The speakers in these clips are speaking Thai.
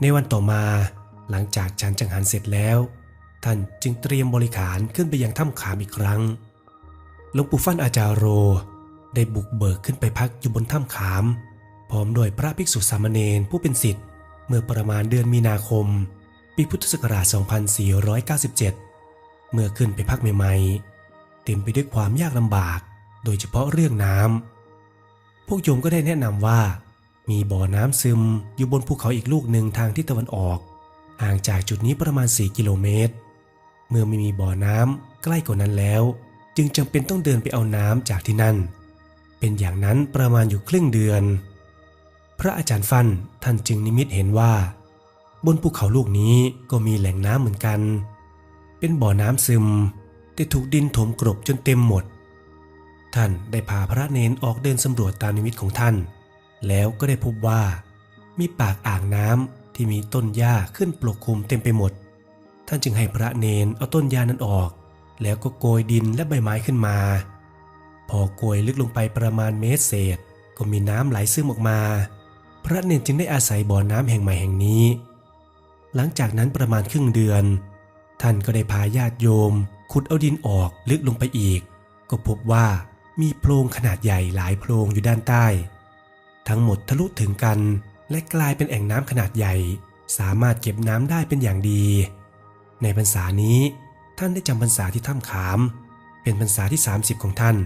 ในวันต่อมา หลังจากฉันจังหันเสร็จแล้ว ท่านจึงเตรียมบริขารขึ้นไปยังถ้ำขามอีกครั้งหลวงปู่ฟั่นอาจารโร ได้บุกเบิกขึ้นไปพักอยู่บนถ้ำขาม พร้อมด้วยพระภิกษุสามเณรผู้เป็นศิษย์เมื่อประมาณเดือนมีนาคม ปีพุทธศักราช 2497 เมื่อขึ้นไปพักใหม่ๆ เต็มไปด้วยความยากลำบาก โดยเฉพาะเรื่องน้ำพวกโยมก็ได้แนะนำว่า มีบ่อน้ำซึมอยู่บนภูเขาอีกลูกหนึ่งทางทิศตะวันออก ห่างจากจุดนี้ประมาณ 4 กิโลเมตร เมื่อไม่มีบ่อน้ำใกล้กว่านั้นแล้ว จึงจำเป็นต้องเดินไปเอาน้ำจากที่นั่น เป็นอย่างนั้นประมาณอยู่ครึ่งเดือน พระอาจารย์ฟันท่านจึงนิมิตเห็นว่า บนภูเขาลูกนี้ก็มีแหล่งน้ำเหมือนกัน เป็นบ่อน้ำซึม แต่ถูกดินถมกรบจนเต็มหมด ท่านได้พาพระเนนออกเดินสำรวจตามนิมิตของท่าน แล้วก็ได้พบว่า มีปากอ่างน้ำที่มีต้นหญ้าขึ้นปกคลุมเต็มไปหมด ท่านจึงให้พระเนนเอาต้นหญ้านั้นออก แล้วก็โกยดินและใบไม้ขึ้นมา พอโกยลึกลงไปประมาณเมตรเศษ ก็มีน้ำไหลซึมออกมา พระเนนจึงได้อาศัยบ่อน้ำแห่งใหม่แห่งนี้ หลังจากนั้นประมาณครึ่งเดือน ท่านก็ได้พาญาติโยม ขุดเอาดินออกลึกลงไปอีก ก็พบว่ามีโพรงขนาดใหญ่หลายโพรงอยู่ด้านใต้ ทั้งหมดทะลุถึงกัน และกลายเป็นแอ่งน้ำขนาดใหญ่ สามารถเก็บน้ำได้เป็นอย่างดี ในพรรษานี้ท่านได้จำพรรษาที่ถ้ำขาม เป็นพรรษาที่ 30 ของท่าน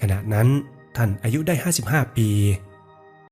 ขณะนั้นท่านอายุได้ 55 ปี